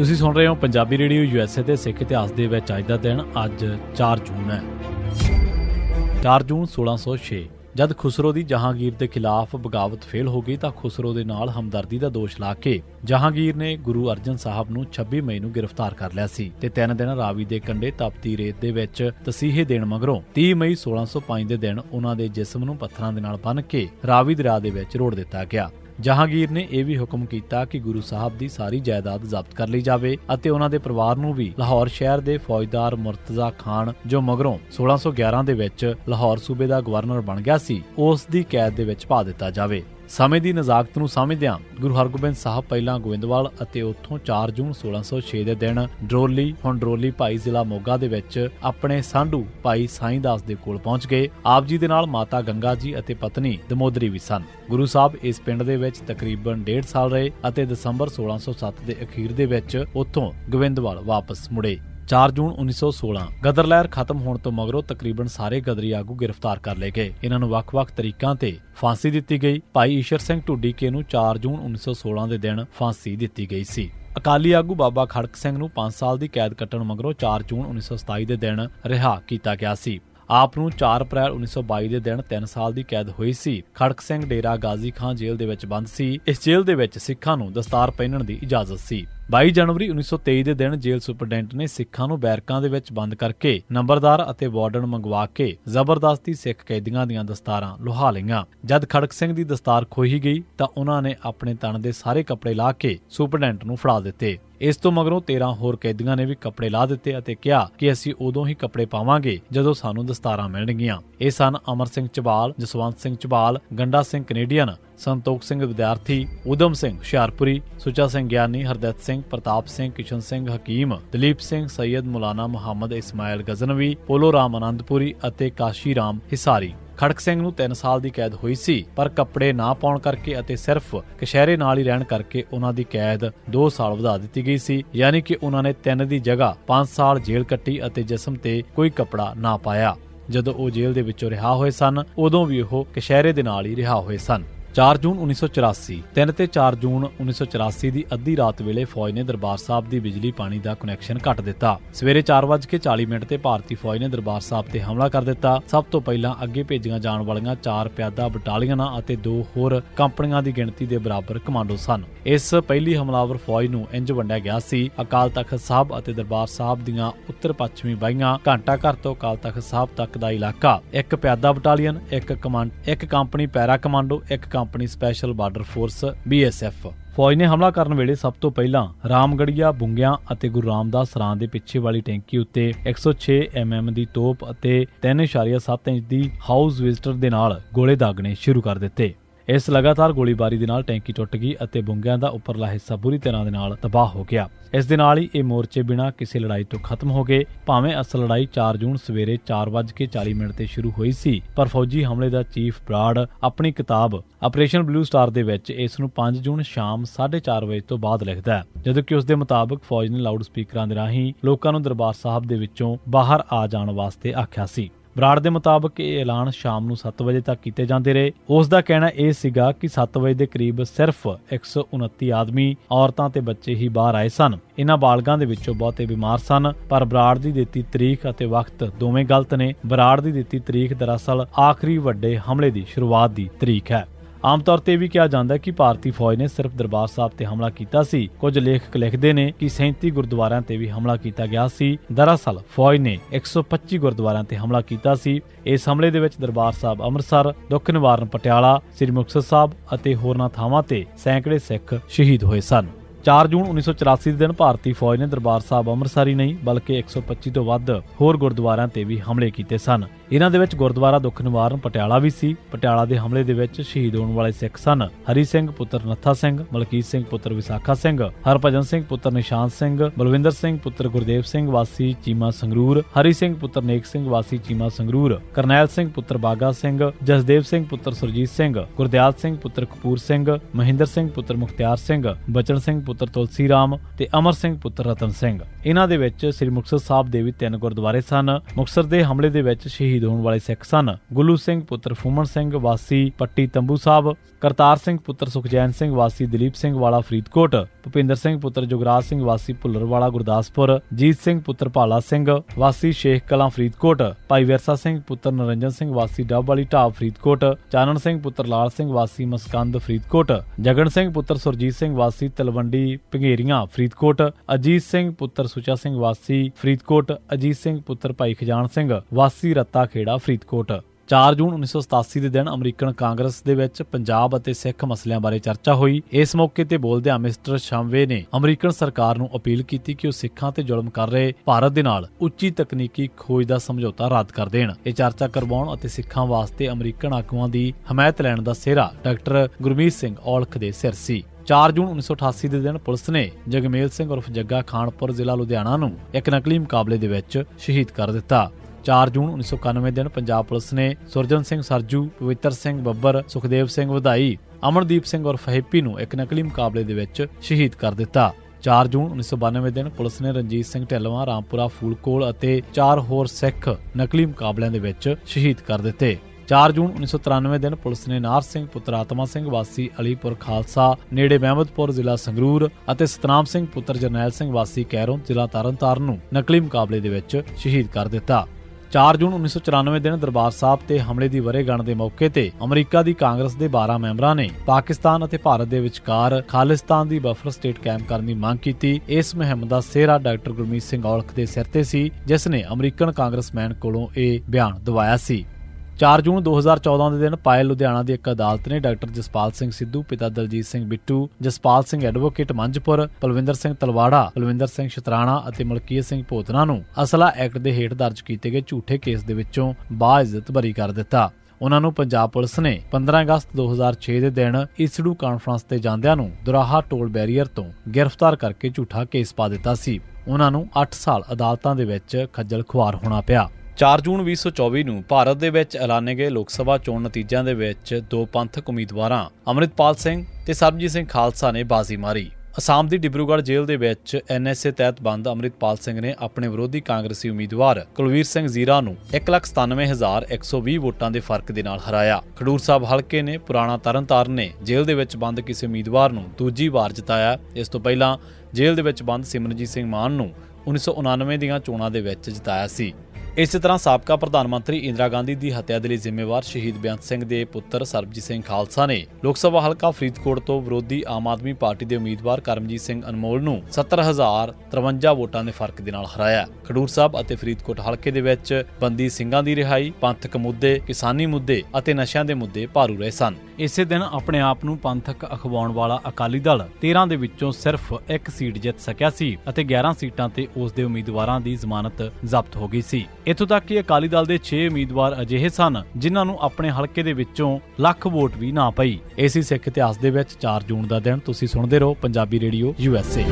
ਤੁਸੀਂ ਸੁਣ ਰਹੇ ਹੋ ਪੰਜਾਬੀ ਰੇਡੀਓ ਯੂਐਸਏ ਤੇ ਸਿੱਖ ਇਤਿਹਾਸ ਦੇ ਵਿੱਚ ਅੱਜ ਦਾ ਦਿਨ, ਅੱਜ 4 ਜੂਨ ਹੈ। 4 ਜੂਨ 1606 ਜਦ ਖੁਸਰੋ ਦੀ ਜਹਾਂਗੀਰ ਦੇ ਖਿਲਾਫ ਬਗਾਵਤ ਫੇਲ ਹੋ ਗਈ ਤਾਂ ਖੁਸਰੋ ਦੇ ਨਾਲ ਹਮਦਰਦੀ ਦਾ ਦੋਸ਼ ਲਾ ਕੇ ਜਹਾਂਗੀਰ ਨੇ ਗੁਰੂ ਅਰਜਨ ਸਾਹਿਬ ਨੂੰ 26 ਮਈ ਨੂੰ ਗ੍ਰਿਫਤਾਰ ਕਰ ਲਿਆ ਸੀ ਤੇ ਤਿੰਨ ਦਿਨ ਰਾਵੀ ਦੇ ਕੰਢੇ ਤਪਤੀ ਰੇਤ ਦੇ ਵਿੱਚ ਤਸੀਹੇ ਦੇਣ ਮਗਰੋਂ 30 ਮਈ 1605 ਦੇ ਦਿਨ ਉਹਨਾਂ ਦੇ ਜਿਸਮ ਨੂੰ ਪੱਥਰਾਂ ਦੇ ਨਾਲ ਬੰਨ੍ਹ ਕੇ ਰਾਵੀ ਦਰਿਆ ਦੇ ਵਿੱਚ ਰੋੜ ਦਿੱਤਾ ਗਿਆ। ਜਹਾਂਗੀਰ ਨੇ ਇਹ ਵੀ ਹੁਕਮ ਕੀਤਾ ਕਿ ਗੁਰੂ ਸਾਹਿਬ ਦੀ ਸਾਰੀ ਜਾਇਦਾਦ ਜ਼ਬਤ ਕਰ ਲਈ ਜਾਵੇ ਅਤੇ ਉਹਨਾਂ ਦੇ ਪਰਿਵਾਰ ਨੂੰ ਵੀ ਲਾਹੌਰ ਸ਼ਹਿਰ ਦੇ ਫੌਜਦਾਰ ਮੁਰਤਜ਼ਾ ਖਾਨ, ਜੋ ਮਗਰੋਂ 1611 ਦੇ ਵਿੱਚ ਲਾਹੌਰ ਸੂਬੇ ਦਾ ਗਵਰਨਰ ਬਣ ਗਿਆ ਸੀ, ਉਸ ਦੀ ਕੈਦ ਦੇ ਵਿੱਚ ਪਾ ਦਿੱਤਾ ਜਾਵੇ। ਸਮੇਂ ਦੀ ਨਜ਼ਾਕਤ ਨੂੰ ਸਮਝਦਿਆਂ ਗੁਰੂ ਹਰਗੋਬਿੰਦ ਸਾਹਿਬ ਪਹਿਲਾਂ ਗੋਇੰਦਵਾਲ ਅਤੇ ਉੱਥੋਂ 4 ਜੂਨ 1606 ਦੇ ਦਿਨ ਡਰੋਲੀ, ਹੁਣ ਡਰੋਲੀ ਭਾਈ ਜ਼ਿਲ੍ਹਾ ਮੋਗਾ ਦੇ ਵਿੱਚ ਆਪਣੇ ਸਾਂਢੂ ਭਾਈ ਸਾਈਂ ਦਾਸ ਦੇ ਕੋਲ ਪਹੁੰਚ ਗਏ। ਆਪ ਜੀ ਦੇ ਨਾਲ ਮਾਤਾ ਗੰਗਾ ਜੀ ਅਤੇ ਪਤਨੀ ਦਮੋਦਰੀ ਵੀ ਸਨ। ਗੁਰੂ ਸਾਹਿਬ ਇਸ ਪਿੰਡ ਦੇ ਵਿੱਚ ਤਕਰੀਬਨ 1.5 ਸਾਲ ਰਹੇ ਅਤੇ ਦਸੰਬਰ 1607 ਦੇ ਅਖੀਰ ਦੇ ਵਿੱਚ ਉੱਥੋਂ ਗੋਇੰਦਵਾਲ ਵਾਪਸ ਮੁੜੇ। 4 ਜੂਨ 1916 ਗਦਰ ਲਹਿਰ ਖਤਮ ਹੋਣ ਤੋਂ ਮਗਰੋਂ ਤਕਰੀਬਨ ਸਾਰੇ ਗਦਰੀ ਆਗੂ ਗ੍ਰਿਫਤਾਰ ਕਰ ਲਏ ਗਏ। ਇਹਨਾਂ ਨੂੰ ਵੱਖ-ਵੱਖ ਤਰੀਕਾਂ ਤੇ ਫਾਂਸੀ ਦਿੱਤੀ ਗਈ। ਭਾਈ ਈਸ਼ਰ ਸਿੰਘ ਢੁੱਡੀਕੇ ਨੂੰ 4 ਜੂਨ 1916 ਦੇ ਦਿਨ ਫਾਂਸੀ ਦਿੱਤੀ ਗਈ ਸੀ। ਅਕਾਲੀ ਆਗੂ ਬਾਬਾ ਖੜਕ ਸਿੰਘ ਨੂੰ 5 ਸਾਲ ਦੀ ਕੈਦ ਕੱਟਣ ਮਗਰੋਂ 4 ਜੂਨ 1927 ਦੇ ਦਿਨ ਰਿਹਾ ਕੀਤਾ ਗਿਆ ਸੀ। ਆਪ ਨੂੰ 4 ਅਪ੍ਰੈਲ 1922 ਦੇ ਦਿਨ 3 ਸਾਲ ਦੀ ਕੈਦ ਹੋਈ ਸੀ। ਖੜਕ ਸਿੰਘ ਡੇਰਾ ਗਾਜ਼ੀ ਖਾਨ ਜੇਲ੍ਹ ਦੇ ਵਿੱਚ ਬੰਦ ਸੀ। ਇਸ ਜੇਲ੍ਹ ਦੇ ਵਿੱਚ ਸਿੱਖਾਂ ਨੂੰ ਦਸਤਾਰ ਪਹਿਨਣ ਦੀ ਇਜਾਜ਼ਤ ਸੀ। 22 ਜਨਵਰੀ 1923 ਦੇ ਦਿਨ ਜੇਲ੍ਹ ਸੁਪਰਡੈਂਟ ਨੇ ਸਿੱਖਾਂ ਨੂੰ ਬੈਰਕਾਂ ਦੇ ਵਿੱਚ ਬੰਦ ਕਰਕੇ ਨੰਬਰਦਾਰ ਅਤੇ ਵਾਰਡਨ ਮੰਗਵਾ ਕੇ ਜ਼ਬਰਦਸਤੀ ਸਿੱਖ ਕੈਦੀਆਂ ਦੀਆਂ ਦਸਤਾਰਾਂ ਲੁਹਾ ਲਈਆਂ। ਜਦ ਖੜਕ ਸਿੰਘ ਦੀ ਦਸਤਾਰ ਖੋਹੀ ਗਈ ਤਾਂ ਉਹਨਾਂ ਨੇ ਆਪਣੇ ਤਣ ਦੇ ਸਾਰੇ ਕੱਪੜੇ ਲਾ ਕੇ ਸੁਪਰਡੈਂਟ ਨੂੰ ਫੜਾ ਦਿੱਤੇ। ਇਸ ਤੋਂ ਮਗਰੋਂ 13 ਹੋਰ ਕੈਦੀਆਂ ਨੇ ਵੀ ਕੱਪੜੇ ਲਾ ਦਿੱਤੇ ਅਤੇ ਕਿਹਾ ਕਿ ਅਸੀਂ ਉਦੋਂ ਹੀ ਕੱਪੜੇ ਪਾਵਾਂਗੇ ਜਦੋਂ ਸਾਨੂੰ ਦਸਤਾਰਾਂ ਮਿਲਣਗੀਆਂ। ਇਹ ਸਨ ਅਮਰ ਸਿੰਘ ਚਬਾਲ, ਜਸਵੰਤ ਸਿੰਘ ਚਬਾਲ, ਗੰਡਾ ਸਿੰਘ ਕੈਨੇਡੀਅਨ, ਸੰਤੋਖ ਸਿੰਘ ਵਿਦਿਆਰਥੀ ਉਦਮ ਸਿੰਘ ਹੁਸ਼ਿਆਰਪੁਰੀ, ਸੁਚਾ ਸਿੰਘ ਗਿਆਨੀ, ਹਰਦਿਤ ਸਿੰਘ, ਪ੍ਰਤਾਪ ਸਿੰਘ, ਕਿਸ਼ਨ ਸਿੰਘ ਹਕੀਮ, ਦਲੀਪ ਸਿੰਘ ਸੈਯਦ ਮੌਲਾਨਾ ਮੁਹੰਮਦ ਇਸਮਾਇਲ ਗਜ਼ਨਵੀ ਪੋਲੋ ਰਾਮ ਅਨੰਦਪੁਰੀ ਅਤੇ ਕਾਸ਼ੀ ਰਾਮ ਹਿਸਾਰੀ। ਖੜਕ ਸਿੰਘ ਨੂੰ 3 ਸਾਲ ਦੀ ਕੈਦ ਹੋਈ ਸੀ, ਪਰ ਕੱਪੜੇ ਨਾ ਪਾਉਣ ਕਰਕੇ ਅਤੇ ਸਿਰਫ ਕਸ਼ਹਿਰੇ ਨਾਲ ਹੀ ਰਹਿਣ ਕਰਕੇ ਉਹਨਾਂ ਦੀ ਕੈਦ 2 ਸਾਲ ਵਧਾ ਦਿੱਤੀ ਗਈ ਸੀ, ਯਾਨੀ ਕਿ ਉਹਨਾਂ ਨੇ 3 ਦੀ ਜਗ੍ਹਾ 5 ਸਾਲ ਜੇਲ੍ਹ ਕੱਟੀ ਅਤੇ ਜਿਸਮ ਤੇ ਕੋਈ ਕੱਪੜਾ ਨਾ ਪਾਇਆ। ਜਦੋਂ ਉਹ ਜੇਲ੍ਹ ਦੇ ਵਿੱਚੋਂ ਰਿਹਾ ਹੋਏ ਸਨ, ਉਦੋਂ ਵੀ ਉਹ ਕਸ਼ਹਿਰੇ ਦੇ ਨਾਲ ਹੀ ਰਿਹਾ ਹੋਏ ਸਨ। 4 ਜੂਨ 1984 3 ਤੇ 4 ਜੂਨ 1984 ਦੀ ਅੱਧੀ ਰਾਤ ਵੇਲੇ ਫੌਜ ਨੇ ਦਰਬਾਰ ਸਾਹਿਬ ਦੀ ਬਿਜਲੀ ਪਾਣੀ ਦਾ ਕਨੈਕਸ਼ਨ ਕੱਟ ਦਿੱਤਾ। ਸਵੇਰੇ 4:40 ਮਿੰਟ ਤੇ ਭਾਰਤੀ ਫੌਜ ਨੇ ਦਰਬਾਰ ਸਾਹਿਬ ਤੇ ਹਮਲਾ ਕਰ ਦਿੱਤਾ। ਸਭ ਤੋਂ ਪਹਿਲਾਂ ਅੱਗੇ ਭੇਜੀਆਂ ਜਾਣ ਵਾਲੀਆਂ 4 ਪਿਆਦਾ ਬਟਾਲੀਅਨਾਂ ਅਤੇ ਦੋ ਹੋਰ ਕੰਪਨੀਆਂ ਦੀ ਗਿਣਤੀ ਦੇ ਬਰਾਬਰ ਕਮਾਂਡੋ ਸਨ। ਇਸ ਪਹਿਲੀ ਹਮਲਾਵਰ ਫੌਜ ਨੂੰ ਇੰਜ ਵੰਡਿਆ ਗਿਆ ਸੀ, ਅਕਾਲ ਤਖਤ ਸਾਹਿਬ ਅਤੇ ਦਰਬਾਰ ਸਾਹਿਬ ਦੀਆਂ ਉੱਤਰ ਪੱਛਮੀ ਬਾਈਆਂ ਘੰਟਾ ਘਰ ਤੋਂ ਅਕਾਲ ਤਖਤ ਸਾਹਿਬ ਤੱਕ ਦਾ ਇਲਾਕਾ। ਇੱਕ ਪਿਆਦਾ ਬਟਾਲੀਅਨ, ਇੱਕ ਕਮਾਂਡ ਇੱਕ ਕੰਪਨੀ ਪੈਰਾ ਕਮਾਂਡੋ, ਇੱਕ company special border force BSF ਫੌਜ ਨੇ ਹਮਲਾ ਕਰਨ ਵੇਲੇ ਸਭ ਤੋਂ ਪਹਿਲਾਂ ਰਾਮਗੜੀਆ ਬੁੰਗਿਆਂ ਅਤੇ ਗੁਰੂ ਰਾਮਦਾਸ ਰਾਂ ਦੇ ਪਿੱਛੇ ਵਾਲੀ ਟੈਂਕੀ ਉੱਤੇ 106 mm ਦੀ ਤੋਪ ਅਤੇ 3.7 ਇੰਚ ਦੀ ਹਾਊਸ ਵਿਜ਼ਟਰ ਦੇ ਨਾਲ ਗੋਲੇ ਦਾਗਣੇ ਸ਼ੁਰੂ ਕਰ ਦਿੱਤੇ। ਇਸ ਲਗਾਤਾਰ ਗੋਲੀਬਾਰੀ ਦੇ ਨਾਲ ਟੈਂਕੀ ਟੁੱਟ ਗਈ ਅਤੇ ਬੁੰਗਿਆਂ ਦਾ ਉੱਪਰਲਾ ਹਿੱਸਾ ਬੁਰੀ ਤਰ੍ਹਾਂ ਦੇ ਨਾਲ ਤਬਾਹ ਹੋ ਗਿਆ। ਇਸ ਦੇ ਨਾਲ ਹੀ ਇਹ ਮੋਰਚੇ ਬਿਨਾਂ ਕਿਸੇ ਲੜਾਈ ਤੋਂ ਖਤਮ ਹੋ ਗਏ। ਭਾਵੇਂ ਅਸਲ ਲੜਾਈ 4 ਜੂਨ ਸਵੇਰੇ 4:40 ਮਿੰਟ ਤੇ ਸ਼ੁਰੂ ਹੋਈ ਸੀ, ਪਰ ਫੌਜੀ ਹਮਲੇ ਦਾ ਚੀਫ ਬਰਾਡ ਆਪਣੀ ਕਿਤਾਬ ਆਪਰੇਸ਼ਨ ਬਲੂ ਸਟਾਰ ਦੇ ਵਿੱਚ ਇਸ ਨੂੰ 5 ਜੂਨ ਸ਼ਾਮ 4:30 ਵਜੇ ਤੋਂ ਬਾਅਦ ਲਿਖਦਾ ਹੈ, ਜਦੋਂ ਕਿ ਉਸ ਦੇ ਮੁਤਾਬਕ ਫੌਜ ਨੇ ਲਾਊਡ ਸਪੀਕਰਾਂ ਦੇ ਰਾਹੀਂ ਲੋਕਾਂ ਨੂੰ ਦਰਬਾਰ ਸਾਹਿਬ ਦੇ ਵਿੱਚੋਂ ਬਾਹਰ ਆ ਜਾਣ ਵਾਸਤੇ ਆਖਿਆ ਸੀ। ਬਰਾੜ ਦੇ ਮੁਤਾਬਕ ਇਹ ਐਲਾਨ ਸ਼ਾਮ ਨੂੰ 7 ਵਜੇ ਤੱਕ ਕੀਤੇ ਜਾਂਦੇ ਰਹੇ। ਉਸ ਦਾ ਕਹਿਣਾ ਇਹ ਸੀਗਾ ਕਿ 7 ਵਜੇ ਦੇ ਕਰੀਬ ਸਿਰਫ 129 ਆਦਮੀ, ਔਰਤਾਂ ਤੇ ਬੱਚੇ ਹੀ ਬਾਹਰ ਆਏ ਸਨ। ਇਹਨਾਂ ਬਾਲਗਾਂ ਦੇ ਵਿੱਚੋਂ ਬਹੁਤੇ ਬਿਮਾਰ ਸਨ, ਪਰ ਬਰਾੜ ਦੀ ਦਿੱਤੀ ਤਰੀਖ ਅਤੇ ਵਕਤ ਦੋਵੇਂ ਗਲਤ ਨੇ। ਬਰਾੜ ਦੀ ਦਿੱਤੀ ਤਰੀਖ ਦਰਅਸਲ ਆਖਰੀ ਵੱਡੇ ਹਮਲੇ ਦੀ ਸ਼ੁਰੂਆਤ ਦੀ ਤਰੀਖ ਹੈ। ਆਮ ਤੌਰ ਤੇ ਇਹ ਵੀ ਕਿਹਾ ਜਾਂਦਾ ਹੈ ਕਿ ਭਾਰਤੀ ਫੌਜ ਨੇ ਸਿਰਫ ਦਰਬਾਰ ਸਾਹਿਬ ਤੇ ਹਮਲਾ ਕੀਤਾ ਸੀ। ਕੁਝ ਲੇਖਕ ਲਿਖਦੇ ਨੇ ਕਿ 37 ਗੁਰਦੁਆਰਿਆਂ ਤੇ ਵੀ ਹਮਲਾ ਕੀਤਾ ਗਿਆ ਸੀ। ਦਰਅਸਲ, ਫੌਜ ਨੇ 125 ਗੁਰਦੁਆਰਿਆਂ ਤੇ ਹਮਲਾ ਕੀਤਾ ਸੀ। ਇਸ ਹਮਲੇ ਦੇ ਵਿੱਚ ਦਰਬਾਰ ਸਾਹਿਬ ਅੰਮ੍ਰਿਤਸਰ, ਦੁੱਖ ਨਿਵਾਰਨ ਪਟਿਆਲਾ, ਸ੍ਰੀ ਮੁਕਤਸਰ ਸਾਹਿਬ ਅਤੇ ਹੋਰਨਾਂ ਥਾਵਾਂ ਤੇ ਸੈਂਕੜੇ ਸਿੱਖ ਸ਼ਹੀਦ ਹੋਏ ਸਨ। 4 ਜੂਨ 1984 ਦੇ ਦਿਨ ਭਾਰਤੀ ਫੌਜ ਨੇ ਦਰਬਾਰ ਸਾਹਿਬ ਅੰਮ੍ਰਿਤਸਰ ਹੀ ਨਹੀਂ, ਬਲਕਿ 125 ਤੋਂ ਵੱਧ ਹੋਰ ਗੁਰਦੁਆਰਿਆਂ ਤੇ ਵੀ ਹਮਲੇ ਕੀਤੇ ਸਨ। ਇਹਨਾਂ ਦੇ ਵਿੱਚ ਗੁਰਦੁਆਰਾ ਦੁੱਖ ਨਿਵਾਰਨ ਪਟਿਆਲਾ ਵੀ ਸੀ। ਪਟਿਆਲਾ ਦੇ ਹਮਲੇ ਦੇ ਵਿੱਚ ਸ਼ਹੀਦ ਹੋਣ ਵਾਲੇ ਸਿੱਖ ਸਨ। ਹਰੀ ਸਿੰਘ ਪੁੱਤਰ ਨੱਥਾ ਸਿੰਘ, ਮਲਕੀਤ ਸਿੰਘ ਪੁੱਤਰ ਵਿਸਾਖਾ ਸਿੰਘ, ਹਰਭਜਨ ਸਿੰਘ ਪੁੱਤਰ ਨਿਸ਼ਾਨ ਸਿੰਘ, ਬਲਵਿੰਦਰ ਸਿੰਘ ਪੁੱਤਰ ਗੁਰਦੇਵ ਸਿੰਘ ਵਾਸੀ ਚੀਮਾ ਸੰਗਰੂਰ, ਹਰੀ ਸਿੰਘ ਪੁੱਤਰ ਨੇਕ ਸਿੰਘ ਵਾਸੀ ਚੀਮਾ ਸੰਗਰੂਰ, ਕਰਨੈਲ ਸਿੰਘ ਪੁੱਤਰ ਬਾਗਾ ਸਿੰਘ, ਜਸਦੇਵ ਸਿੰਘ ਪੁੱਤਰ ਸੁਰਜੀਤ ਸਿੰਘ, ਗੁਰਦਿਆਲ ਸਿੰਘ ਪੁੱਤਰ ਕਪੂਰ ਸਿੰਘ, ਮਹਿੰਦਰ ਸਿੰਘ ਪੁੱਤਰ ਮੁਖਤਿਆਰ ਸਿੰਘ, ਬਚਨ ਸਿੰਘ ਪੁੱਤਰ ਤੁਲਸੀ ਰਾਮ ਤੇ ਅਮਰ ਸਿੰਘ ਪੁੱਤਰ ਰਤਨ ਸਿੰਘ। ਇਹਨਾਂ ਦੇ ਵਿੱਚ ਸ੍ਰੀ ਮੁਕਤਸਰ ਸਾਹਿਬ ਦੇ ਵੀ ਤਿੰਨ ਗੁਰਦੁਆਰੇ ਸਨ। ਮੁਕਤਸਰ ਦੇ ਹਮਲੇ ਦੇ ਵਿੱਚ ਸ਼ਹੀਦ ਹੋਣ ਵਾਲੇ ਸਿੱਖ ਸਨ। ਗੁੱਲੂ ਸਿੰਘ ਪੁੱਤਰ ਫੂਮਨ ਸਿੰਘ ਵਾਸੀ ਪੱਟੀ ਤੰਬੂ ਸਾਹਿਬ, ਕਰਤਾਰ ਸਿੰਘ ਪੁੱਤਰ ਸੁਖਜੈਨ ਸਿੰਘ ਵਾਸੀ ਦਲੀਪ ਸਿੰਘ ਵਾਲਾ ਫਰੀਦਕੋਟ ਭੁਪਿੰਦਰ ਸਿੰਘ, ਪੁੱਤਰ ਜੁਗਰਾਜ ਸਿੰਘ, ਵਾਸੀ ਭੁੱਲਰਵਾਲਾ, ਗੁਰਦਾਸਪੁਰ, ਜੀਤ ਸਿੰਘ, ਪੁੱਤਰ ਭਾਲਾ ਸਿੰਘ, ਵਾਸੀ ਸ਼ੇਖ ਕਲਾਂ ਫਰੀਦਕੋਟ, ਭਾਈ ਵਿਰਸਾ ਸਿੰਘ, ਪੁੱਤਰ ਨਰਿੰਜਨ ਸਿੰਘ, ਵਾਸੀ ਡੱਬ ਵਾਲੀ ਢਾਬ ਫਰੀਦਕੋਟ, ਚਾਨਣ ਸਿੰਘ, ਪੁੱਤਰ ਲਾਲ ਸਿੰਘ, ਵਾਸੀ ਮਸਕੰਦ ਫਰੀਦਕੋਟ, ਜਗਨ ਸਿੰਘ, ਪੁੱਤਰ ਸੁਰਜੀਤ ਸਿੰਘ, ਵਾਸੀ ਤਲਵੰਡੀ ਭੰਗੇਰੀਆਂ ਫਰੀਦਕੋਟ, ਅਜੀਤ ਸਿੰਘ, ਪੁੱਤਰ ਸੁਚਾ ਸਿੰਘ, ਵਾਸੀ ਫਰੀਦਕੋਟ, ਅਜੀਤ ਸਿੰਘ, ਪੁੱਤਰ ਭਾਈ ਖਜਾਨ ਸਿੰਘ, ਵਾਸੀ ਰੱਤਾ ਖੇੜਾ ਫਰੀਦਕੋਟ। 4 ਜੂਨ 1987 ਦੇ ਦਿਨ ਅਮਰੀਕਨ ਕਾਂਗਰਸ ਦੇ ਵਿੱਚ ਪੰਜਾਬ ਅਤੇ ਸਿੱਖ ਮਸਲਿਆਂ ਬਾਰੇ ਚਰਚਾ ਹੋਈ। ਇਸ ਮੌਕੇ ਤੇ ਬੋਲਦਿਆਂ ਮਿਸਟਰ ਸ਼ਾਮਵੇ ਨੇ ਅਮਰੀਕਨ ਸਰਕਾਰ ਨੂੰ ਅਪੀਲ ਕੀਤੀ ਕਿ ਉਹ ਸਿੱਖਾਂ ਤੇ ਜ਼ੁਲਮ ਕਰ ਰਹੇ ਭਾਰਤ ਦੇ ਨਾਲ ਉੱਚੀ ਤਕਨੀਕੀ ਖੋਜ ਦਾ ਸਮਝੌਤਾ ਰੱਦ ਕਰ ਦੇਣ। ਇਹ ਚਰਚਾ ਕਰਵਾਉਣ ਅਤੇ ਸਿੱਖਾਂ ਵਾਸਤੇ ਅਮਰੀਕਨ ਆਗੂਆਂ ਦੀ ਹਮਾਇਤ ਲੈਣ ਦਾ ਸਿਹਰਾ ਡਾਕਟਰ ਗੁਰਮੀਤ ਸਿੰਘ ਔਲਖ ਦੇ ਸਿਰ ਸੀ। 4 ਜੂਨ 1988 ਦੇ ਦਿਨ ਪੁਲਿਸ ਨੇ ਜਗਮੇਲ ਸਿੰਘ ਉਰਫ ਜੱਗਾ ਖਾਨਪੁਰ ਜ਼ਿਲ੍ਹਾ ਲੁਧਿਆਣਾ ਨੂੰ ਇੱਕ ਨਕਲੀ ਮੁਕਾਬਲੇ ਦੇ ਵਿੱਚ ਸ਼ਹੀਦ ਕਰ ਦਿੱਤਾ। 4 ਜੂਨ 1991 ਦਿਨ ਪੰਜਾਬ ਪੁਲਿਸ ਨੇ ਸੁਰਜਨ ਸਿੰਘ ਸਰਜੂ, ਪਵਿੱਤਰ ਸਿੰਘ ਬੱਬਰ, ਸੁਖਦੇਵ ਸਿੰਘ ਵਧਾਈ, ਅਮਨਦੀਪ ਸਿੰਘ ਉਰਫ ਹੈਪੀ ਨੂੰ ਇੱਕ ਨਕਲੀ ਮੁਕਾਬਲੇ ਦੇ ਵਿੱਚ ਸ਼ਹੀਦ ਕਰ ਦਿੱਤਾ। 4 ਜੂਨ 1992 ਦਿਨ ਪੁਲਿਸ ਨੇ ਰਣਜੀਤ ਸਿੰਘ ਢਿੱਲਵਾਂ, ਰਾਮਪੁਰਾ ਫੂਲਕੋਲ ਅਤੇ ਚਾਰ ਹੋਰ ਸਿੱਖ ਨਕਲੀ ਮੁਕਾਬਲਿਆਂ ਦੇ ਵਿੱਚ ਸ਼ਹੀਦ ਕਰ ਦਿੱਤੇ। 4 ਜੂਨ 1993 ਦਿਨ ਪੁਲਿਸ ਨੇ ਨਾਰ ਸਿੰਘ ਪੁੱਤਰ ਆਤਮਾ ਸਿੰਘ ਵਾਸੀ ਅਲੀਪੁਰ ਖਾਲਸਾ, ਨੇੜੇ ਮਹਿਮਦਪੁਰ ਜ਼ਿਲ੍ਹਾ ਸੰਗਰੂਰ ਅਤੇ ਸਤਨਾਮ ਸਿੰਘ ਪੁੱਤਰ ਜਰਨੈਲ ਸਿੰਘ ਵਾਸੀ ਕੈਰੋਂ ਜ਼ਿਲ੍ਹਾ ਤਰਨਤਾਰਨ ਨੂੰ ਨਕਲੀ ਮੁਕਾਬਲੇ ਦੇ ਵਿੱਚ ਸ਼ਹੀਦ ਕਰ ਦਿੱਤਾ। 4 ਜੂਨ 1994 ਦਿਨ ਦਰਬਾਰ ਸਾਹਿਬ ਤੇ ਹਮਲੇ ਦੀ ਵਰ੍ਹੇਗੰਢ ਦੇ ਮੌਕੇ ਤੇ ਅਮਰੀਕਾ ਦੀ ਕਾਂਗਰਸ ਦੇ 12 ਮੈਂਬਰਾਂ ਨੇ ਪਾਕਿਸਤਾਨ ਅਤੇ ਭਾਰਤ ਦੇ ਵਿਚਕਾਰ ਖਾਲਿਸਤਾਨ ਦੀ ਬਫਰ ਸਟੇਟ ਕਾਇਮ ਕਰਨ ਦੀ ਮੰਗ ਕੀਤੀ। ਇਸ ਮੁਹਿੰਮ ਦਾ ਸਿਹਰਾ ਡਾਕਟਰ ਗੁਰਮੀਤ ਸਿੰਘ ਔਲਖ ਦੇ ਸਿਰ ਤੇ ਸੀ, ਜਿਸ ਨੇ ਅਮਰੀਕਨ ਕਾਂਗਰਸਮੈਨ ਕੋਲੋਂ ਇਹ ਬਿਆਨ ਦਵਾਇਆ ਸੀ। 4 ਜੂਨ 2014 ਦੇ ਦਿਨ ਪਾਇਲ ਲੁਧਿਆਣਾ ਦੀ ਇੱਕ ਅਦਾਲਤ ਨੇ ਡਾਕਟਰ ਜਸਪਾਲ ਸਿੰਘ ਸਿੱਧੂ, ਪਿਤਾ ਦਲਜੀਤ ਸਿੰਘ ਬਿੱਟੂ, ਜਸਪਾਲ ਸਿੰਘ ਐਡਵੋਕੇਟ ਮੰਜਪੁਰ ਪਲਵਿੰਦਰ ਸਿੰਘ ਤਲਵਾੜਾ ਪਲਵਿੰਦਰ ਸਿੰਘ ਸ਼ਤਰਾਣਾ ਅਤੇ ਮਲਕੀਤ ਸਿੰਘ ਭੋਤਨਾ ਨੂੰ ਅਸਲਾ ਐਕਟ ਦੇ ਹੇਠ ਦਰਜ ਕੀਤੇ ਗਏ ਝੂਠੇ ਕੇਸ ਦੇ ਵਿੱਚੋਂ ਬਾਇਜ਼ਤ ਬਰੀ ਕਰ ਦਿੱਤਾ। ਉਹਨਾਂ ਨੂੰ ਪੰਜਾਬ ਪੁਲਿਸ ਨੇ 15 ਅਗਸਤ 2006 ਦੇ ਦਿਨ ਈਸੜੂ ਕਾਨਫਰੰਸ ਤੇ ਜਾਂਦਿਆਂ ਨੂੰ ਦੁਰਾਹਾ ਟੋਲ ਬੈਰੀਅਰ ਤੋਂ ਗ੍ਰਿਫਤਾਰ ਕਰਕੇ ਝੂਠਾ ਕੇਸ ਪਾ ਦਿੱਤਾ ਸੀ। ਉਹਨਾਂ ਨੂੰ 8 ਸਾਲ ਅਦਾਲਤਾਂ ਦੇ ਵਿੱਚ ਖੱਜਲ ਖੁਆਰ ਹੋਣਾ ਪਿਆ। 4 ਜੂਨ 2024 ਨੂੰ ਭਾਰਤ ਦੇ ਵਿੱਚ ਐਲਾਨੇ ਗਏ ਲੋਕ ਸਭਾ ਚੋਣ ਨਤੀਜਿਆਂ ਦੇ ਵਿੱਚ ਦੋ ਪੰਥਕ ਉਮੀਦਵਾਰਾਂ, ਅਮਰਿਤਪਾਲ ਸਿੰਘ ਤੇ ਸਰਬਜੀਤ ਸਿੰਘ ਖਾਲਸਾ ਨੇ ਬਾਜ਼ੀ ਮਾਰੀ। ਅਸਾਮ ਦੀ ਡਿਬਰੂਗੜ੍ਹ ਜੇਲ੍ਹ ਦੇ ਵਿੱਚ ਐਨਐਸਏ ਤਹਿਤ ਬੰਦ ਅਮਰਿਤਪਾਲ ਸਿੰਘ ਨੇ ਆਪਣੇ ਵਿਰੋਧੀ ਕਾਂਗਰਸੀ ਉਮੀਦਵਾਰ ਕੁਲਵੀਰ ਸਿੰਘ ਜ਼ੀਰਾ ਨੂੰ 197120 ਵੋਟਾਂ ਦੇ ਫ਼ਰਕ ਦੇ ਨਾਲ ਹਰਾਇਆ। ਖਡੂਰ ਸਾਹਿਬ ਹਲਕੇ ਨੇ ਪੁਰਾਣਾ ਤਰਨਤਾਰਨ ਨੇ ਜੇਲ੍ਹ ਦੇ ਵਿੱਚ ਬੰਦ ਕਿਸੇ ਉਮੀਦਵਾਰ ਨੂੰ ਦੂਜੀ ਵਾਰ ਜਿਤਾਇਆ। ਇਸ ਤੋਂ ਪਹਿਲਾਂ ਜੇਲ੍ਹ ਦੇ ਵਿੱਚ ਬੰਦ ਸਿਮਰਨਜੀਤ ਸਿੰਘ ਮਾਨ ਨੂੰ 1999 ਦੀਆਂ ਚੋਣਾਂ ਦੇ ਵਿੱਚ ਜਿਤਾਇਆ ਸੀ। ਇਸੇ ਤਰ੍ਹਾਂ ਸਾਬਕਾ ਪ੍ਰਧਾਨ ਮੰਤਰੀ ਇੰਦਰਾ ਗਾਂਧੀ ਦੀ ਹੱਤਿਆ ਦੇ ਲਈ ਜ਼ਿੰਮੇਵਾਰ ਸ਼ਹੀਦ ਬੇਅੰਤ ਸਿੰਘ ਦੇ ਪੁੱਤਰ ਸਰਬਜੀਤ ਸਿੰਘ ਖਾਲਸਾ ਨੇ ਲੋਕ ਸਭਾ ਹਲਕਾ ਫਰੀਦਕੋਟ ਤੋਂ ਵਿਰੋਧੀ ਆਮ ਆਦਮੀ ਪਾਰਟੀ ਦੇ ਉਮੀਦਵਾਰ ਕਰਮਜੀਤ ਸਿੰਘ ਅਨਮੋਲ ਨੂੰ 70053 ਵੋਟਾਂ ਦੇ ਫ਼ਰਕ ਦੇ ਨਾਲ ਹਰਾਇਆ। ਖਡੂਰ ਸਾਹਿਬ ਅਤੇ ਫਰੀਦਕੋਟ ਹਲਕੇ ਦੇ ਵਿੱਚ ਬੰਦੀ ਸਿੰਘਾਂ ਦੀ ਰਿਹਾਈ, ਪੰਥਕ ਮੁੱਦੇ, ਕਿਸਾਨੀ ਮੁੱਦੇ ਅਤੇ ਨਸ਼ਿਆਂ ਦੇ ਮੁੱਦੇ ਭਾਰੂ ਰਹੇ ਸਨ। ਇਸੇ ਦਿਨ ਆਪਣੇ ਆਪ ਨੂੰ ਪੰਥਕ ਅਖਵਾਉਣ ਵਾਲਾ ਅਕਾਲੀ ਦਲ 13 ਦੇ ਵਿੱਚੋਂ ਸਿਰਫ ਇੱਕ ਸੀਟ ਜਿੱਤ ਸਕਿਆ ਸੀ ਅਤੇ 11 ਸੀਟਾਂ ਤੇ ਉਸ ਦੇ ਉਮੀਦਵਾਰਾਂ ਦੀ ਜ਼ਮਾਨਤ ਜ਼ਬਤ ਹੋ ਗਈ ਸੀ। ਇੱਥੋਂ ਤੱਕ ਕਿ ਅਕਾਲੀ ਦਲ ਦੇ 6 ਉਮੀਦਵਾਰ ਅਜਿਹੇ ਸਨ ਜਿਨ੍ਹਾਂ ਨੂੰ ਆਪਣੇ ਹਲਕੇ ਦੇ ਵਿੱਚੋਂ ਲੱਖ ਵੋਟ ਵੀ ਨਾ ਪਈ। ਇਸੇ ਸਿੱਖ ਇਤਿਹਾਸ ਦੇ ਵਿੱਚ 4 ਜੂਨ ਦਾ ਦਿਨ। ਤੁਸੀਂ ਸੁਣਦੇ ਰਹੋ ਪੰਜਾਬੀ ਰੇਡੀਓ ਯੂਐਸਏ